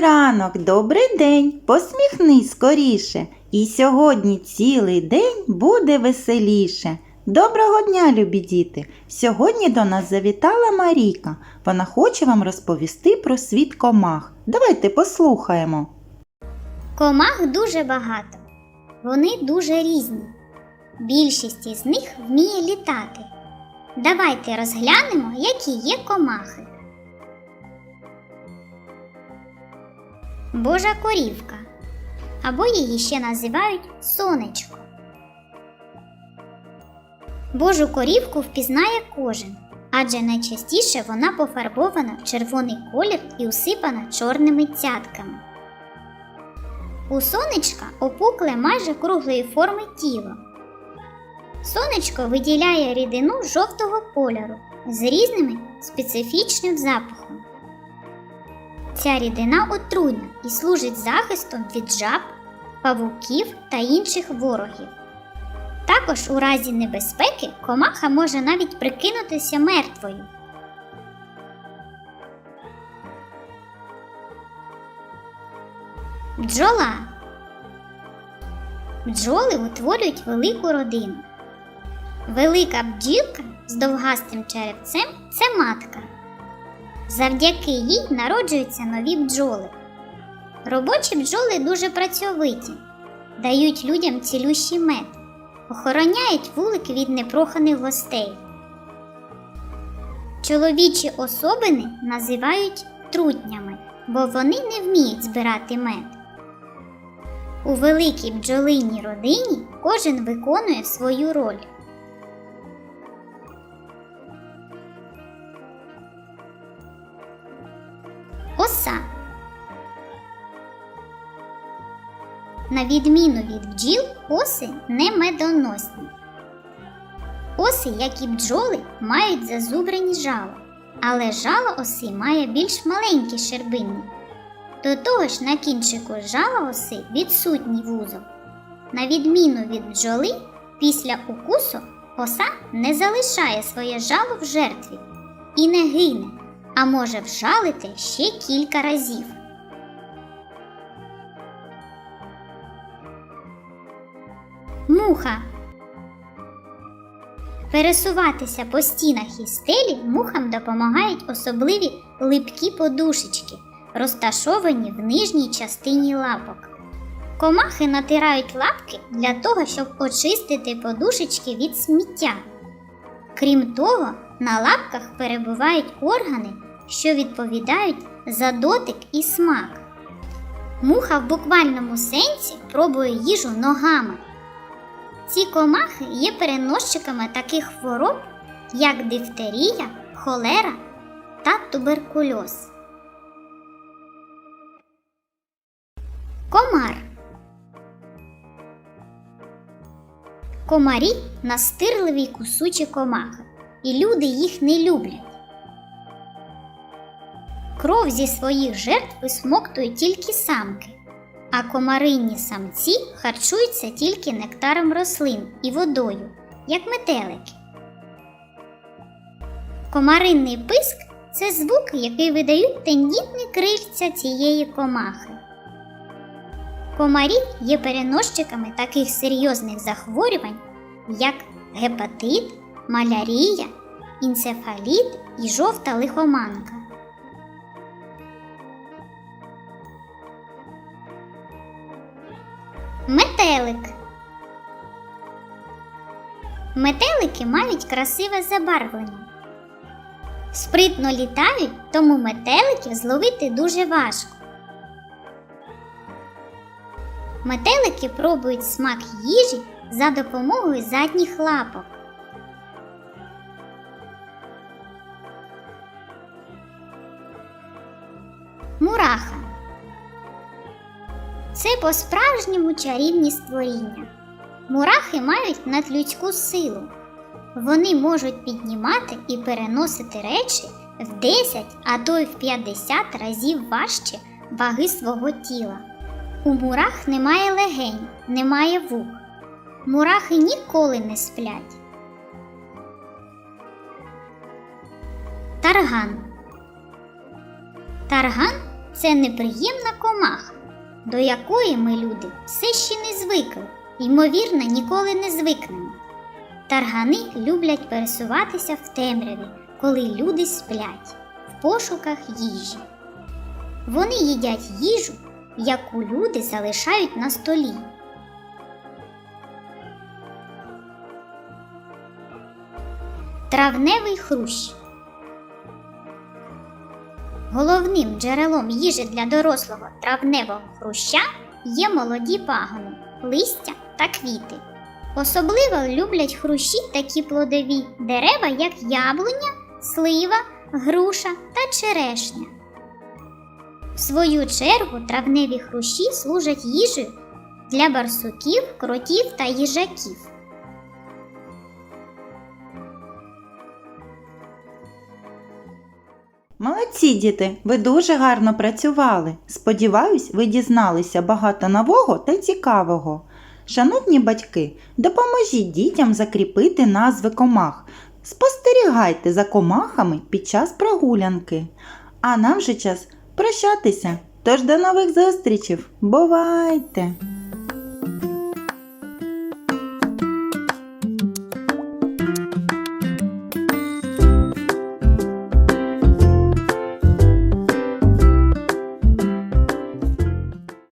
ранок, добрий день, посміхнись скоріше, і сьогодні цілий день буде веселіше. Доброго дня, любі діти! Сьогодні до нас завітала Марійка. Вона хоче вам розповісти про світ комах. Давайте послухаємо. Комах дуже багато. Вони дуже різні. Більшість із них вміє літати. Давайте розглянемо, які є комахи. Божа корівка. Або її ще називають сонечко. Божу корівку впізнає кожен, адже найчастіше вона пофарбована в червоний колір і усипана чорними цятками. У сонечка опукле майже круглої форми тіло. Сонечко виділяє рідину жовтого кольору з різними специфічним запахом. Ця рідина отруйна і служить захистом від жаб, павуків та інших ворогів. Також у разі небезпеки комаха може навіть прикинутися мертвою. Бджола. Бджоли утворюють велику родину. Велика бджілка з довгастим черевцем це матка. Завдяки їй народжуються нові бджоли. Робочі бджоли дуже працьовиті, дають людям цілющий мед, охороняють вулики від непроханих гостей. Чоловічі особини називають трутнями, бо вони не вміють збирати мед. У великій бджолиній родині кожен виконує свою роль. Оса. На відміну від бджіл, оси не медоносні. Оси, як і бджоли, мають зазубрені жала, але жало оси має більш маленькі щербинні. До того ж, на кінчику жала оси відсутній вузол. На відміну від бджоли, після укусу оса не залишає своє жало в жертві і не гине, а може вжалити ще кілька разів. Муха. Пересуватися по стінах і стелі мухам допомагають особливі липкі подушечки, розташовані в нижній частині лапок. Комахи натирають лапки для того, щоб очистити подушечки від сміття. Крім того, на лапках перебувають органи, що відповідають за дотик і смак. Муха в буквальному сенсі пробує їжу ногами. Ці комахи є переносчиками таких хвороб, як дифтерія, холера та туберкульоз. Комар. Комарі настирливі кусучі комахи, і люди їх не люблять. Кров зі своїх жертв висмоктують тільки самки, а комаринні самці харчуються тільки нектаром рослин і водою, як метелики. Комаринний писк це звук, який видають тендітні крильця цієї комахи. Комарі є переносчиками таких серйозних захворювань, як гепатит, малярія, інцефаліт і жовта лихоманка. Метелик. Метелики мають красиве забарвлення. Спритно літають, тому метеликів зловити дуже важко. Метелики пробують смак їжі за допомогою задніх лапок. Мураха. Це по-справжньому чарівні створіння. Мурахи мають надлюдську силу. Вони можуть піднімати і переносити речі в 10, а то й в 50 разів важче ваги свого тіла. У мурах немає легень, немає вух. Мурахи ніколи не сплять. Тарган. Тарган це неприємна комаха, до якої ми, люди, все ще не звикли, ймовірно, ніколи не звикнемо. Таргани люблять пересуватися в темряві, коли люди сплять, в пошуках їжі. Вони їдять їжу, яку люди залишають на столі. Травневий хрущ. Головним джерелом їжі для дорослого травневого хруща є молоді пагони, листя та квіти. Особливо люблять хрущі такі плодові дерева, як яблуня, слива, груша та черешня. В свою чергу травневі хрущі служать їжею для барсуків, кротів та їжаків. Молодці, діти, ви дуже гарно працювали. Сподіваюсь, ви дізналися багато нового та цікавого. Шановні батьки, допоможіть дітям закріпити назви комах. Спостерігайте за комахами під час прогулянки. А нам же час прощатися. Тож до нових зустрічей. Бувайте!